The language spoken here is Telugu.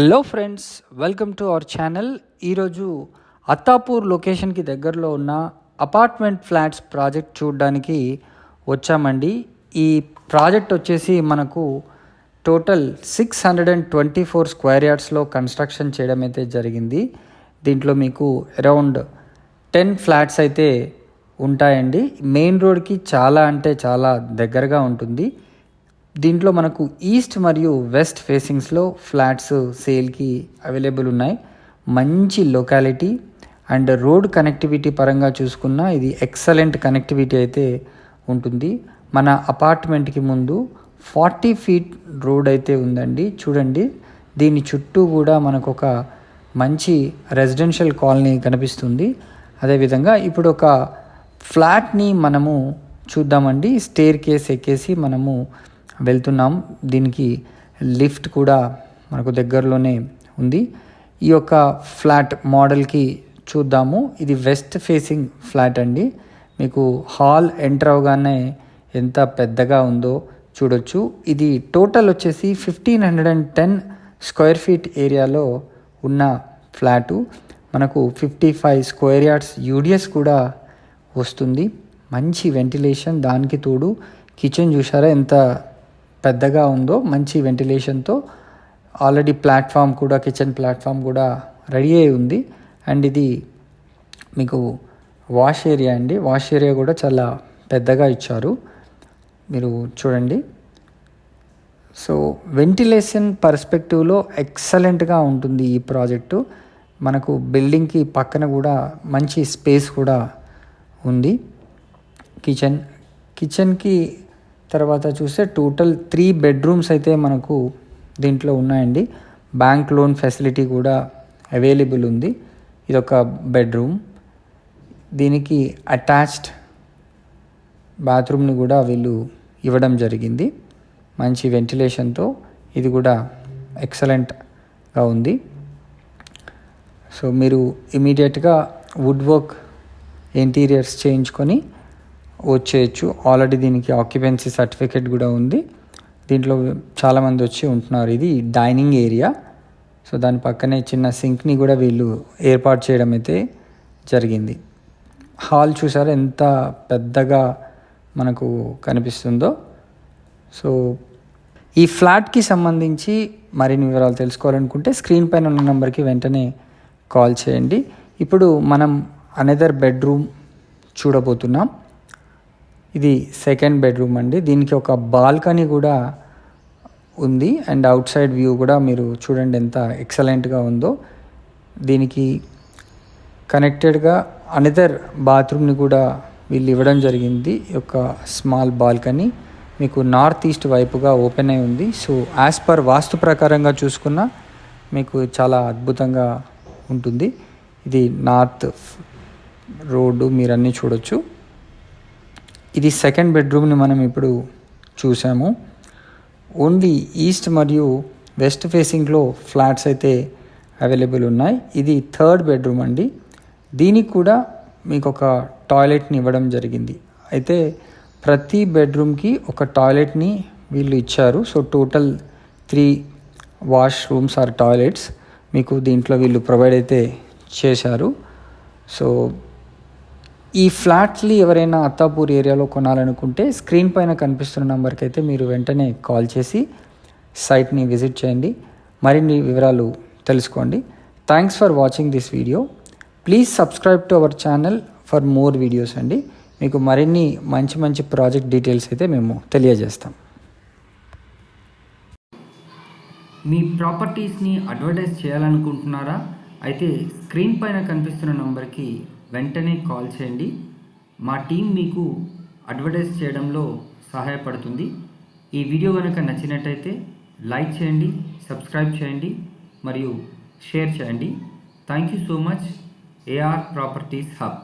Hello friends welcome to our channel. ఈరోజు అత్తాపూర్ లొకేషన్కి దగ్గరలో ఉన్న అపార్ట్మెంట్ ఫ్లాట్స్ ప్రాజెక్ట్ చూడడానికి వచ్చామండి. ఈ ప్రాజెక్ట్ వచ్చేసి మనకు total six hundred and twenty four square యార్డ్స్లో construction చేయడం అయితే జరిగింది. దీంట్లో మీకు అరౌండ్ టెన్ ఫ్లాట్స్ అయితే ఉంటాయండి. మెయిన్ రోడ్కి చాలా అంటే చాలా దగ్గరగా ఉంటుంది. దీంట్లో మనకు ఈస్ట్ మరియు వెస్ట్ ఫేసింగ్స్లో ఫ్లాట్స్ సేల్కి అవైలబుల్ ఉన్నాయి. మంచి లొకాలిటీ అండ్ రోడ్ కనెక్టివిటీ పరంగా చూసుకున్న ఇది ఎక్సలెంట్ కనెక్టివిటీ అయితే ఉంటుంది. మన అపార్ట్మెంట్కి ముందు ఫార్టీ ఫీట్ రోడ్ అయితే ఉందండి. చూడండి దీని చుట్టూ కూడా మనకు ఒక మంచి రెసిడెన్షియల్ కాలనీ కనిపిస్తుంది. అదేవిధంగా ఇప్పుడు ఒక ఫ్లాట్ని మనము చూద్దామండి. స్టేర్ కేస్ ఎక్కేసి మనము వెళ్తున్నాం. దీనికి లిఫ్ట్ కూడా మనకు దగ్గరలోనే ఉంది. ఈ యొక్క ఫ్లాట్ మోడల్కి చూద్దాము. ఇది వెస్ట్ ఫేసింగ్ ఫ్లాట్ అండి. మీకు హాల్ ఎంటర్ అవగానే ఎంత పెద్దగా ఉందో చూడొచ్చు. ఇది టోటల్ వచ్చేసి fifteen hundred and ten square feet ఏరియాలో ఉన్న ఫ్లాటు. మనకు fifty five square yards UDS కూడా వస్తుంది. మంచి వెంటిలేషన్ దానికి తోడు కిచెన్ చూసారా ఎంత పెద్దగా ఉందో మంచి వెంటిలేషన్తో ఆల్రెడీ ప్లాట్ఫామ్ కూడా కిచెన్ ప్లాట్ఫామ్ కూడా రెడీ అయి ఉంది. అండ్ ఇది మీకు వాష్ ఏరియా అండి. వాష్ ఏరియా కూడా చాలా పెద్దగా ఇచ్చారు. మీరు చూడండి. సో వెంటిలేషన్ పర్స్పెక్టివ్లో ఎక్సలెంట్గా ఉంటుంది ఈ ప్రాజెక్టు. మనకు బిల్డింగ్కి పక్కన కూడా మంచి స్పేస్ కూడా ఉంది. కిచెన్ కిచెన్కి తర్వాత చూస్తే టోటల్ త్రీ బెడ్రూమ్స్ అయితే మనకు దీంట్లో ఉన్నాయండి. బ్యాంక్ లోన్ ఫెసిలిటీ కూడా అవైలబుల్ ఉంది. ఇది ఒక బెడ్రూమ్. దీనికి అటాచ్డ్ బాత్రూమ్ని కూడా వీళ్ళు ఇవ్వడం జరిగింది. మంచి వెంటిలేషన్తో ఇది కూడా ఎక్సలెంట్గా ఉంది. సో మీరు ఇమీడియట్గా వుడ్ వర్క్ ఇంటీరియర్స్ చేయించుకొని వచ్చేయచ్చు. ఆల్రెడీ దీనికి ఆక్యుపెన్సీ సర్టిఫికేట్ కూడా ఉంది. దీంట్లో చాలామంది వచ్చి ఉంటున్నారు. ఇది డైనింగ్ ఏరియా సో దాని పక్కనే చిన్న సింక్ని కూడా వీళ్ళు ఏర్పాటు చేయడం అయితే జరిగింది. హాల్ చూసారా ఎంత పెద్దగా మనకు కనిపిస్తుందో. సో ఈ ఫ్లాట్కి సంబంధించి మరిన్ని వివరాలు తెలుసుకోవాలనుకుంటే స్క్రీన్ పైన ఉన్న నెంబర్కి వెంటనే కాల్ చేయండి. ఇప్పుడు మనం అనదర్ బెడ్రూమ్ చూడబోతున్నాం. ఇది సెకండ్ బెడ్రూమ్ అండి. దీనికి ఒక బాల్కనీ కూడా ఉంది. అండ్ అవుట్ సైడ్ వ్యూ కూడా మీరు చూడండి ఎంత ఎక్సలెంట్గా ఉందో. దీనికి కనెక్టెడ్గా అనదర్ బాత్రూమ్ని కూడా వీళ్ళు ఇవ్వడం జరిగింది. ఒక స్మాల్ బాల్కనీ మీకు నార్త్ ఈస్ట్ వైపుగా ఓపెన్ అయి ఉంది. సో యాజ్ పర్ వాస్తు ప్రకారంగా చూసుకున్న మీకు చాలా అద్భుతంగా ఉంటుంది. ఇది నార్త్ రోడ్డు మీరు అన్నీ చూడొచ్చు. ఇది సెకండ్ బెడ్రూమ్ని మనం ఇప్పుడు చూసాము ఓన్లీ ఈస్ట్ మరియు వెస్ట్ ఫేసింగ్లో ఫ్లాట్స్ అయితే అవైలబుల్ ఉన్నాయి. ఇది థర్డ్ బెడ్రూమ్ అండి. దీనికి కూడా మీకు ఒక టాయిలెట్ని ఇవ్వడం జరిగింది. అయితే ప్రతి బెడ్రూమ్కి ఒక టాయిలెట్ని వీళ్ళు ఇచ్చారు. So total three washrooms or toilets మీకు దీంట్లో వీళ్ళు ప్రొవైడ్ అయితే చేశారు. సో ఈ ఫ్లాట్లీ ఎవరైనా అత్తాపూర్ ఏరియాలో కొనాలనుకుంటే స్క్రీన్ పైన కనిపిస్తున్న నెంబర్కి అయితే మీరు వెంటనే కాల్ చేసి సైట్ని విజిట్ చేయండి. మరిన్ని వివరాలు తెలుసుకోండి. Thanks for watching this video please subscribe to our channel for more videos అండి. మీకు మరిన్ని మంచి మంచి ప్రాజెక్ట్ డీటెయిల్స్ అయితే మేము తెలియజేస్తాం. మీ ప్రాపర్టీస్ని అడ్వర్టైజ్ చేయాలనుకుంటున్నారా? అయితే స్క్రీన్ పైన కనిపిస్తున్న నంబర్కి వెంటనే కాల్ చేయండి. మా టీం మీకు అడ్వర్టైజ్ చేయడంలో సహాయపడుతుంది. ఈ వీడియో కనుక నచ్చినట్టయితే లైక్ చేయండి సబ్స్క్రైబ్ చేయండి మరియు షేర్ చేయండి. Thank you so much. AR properties hub.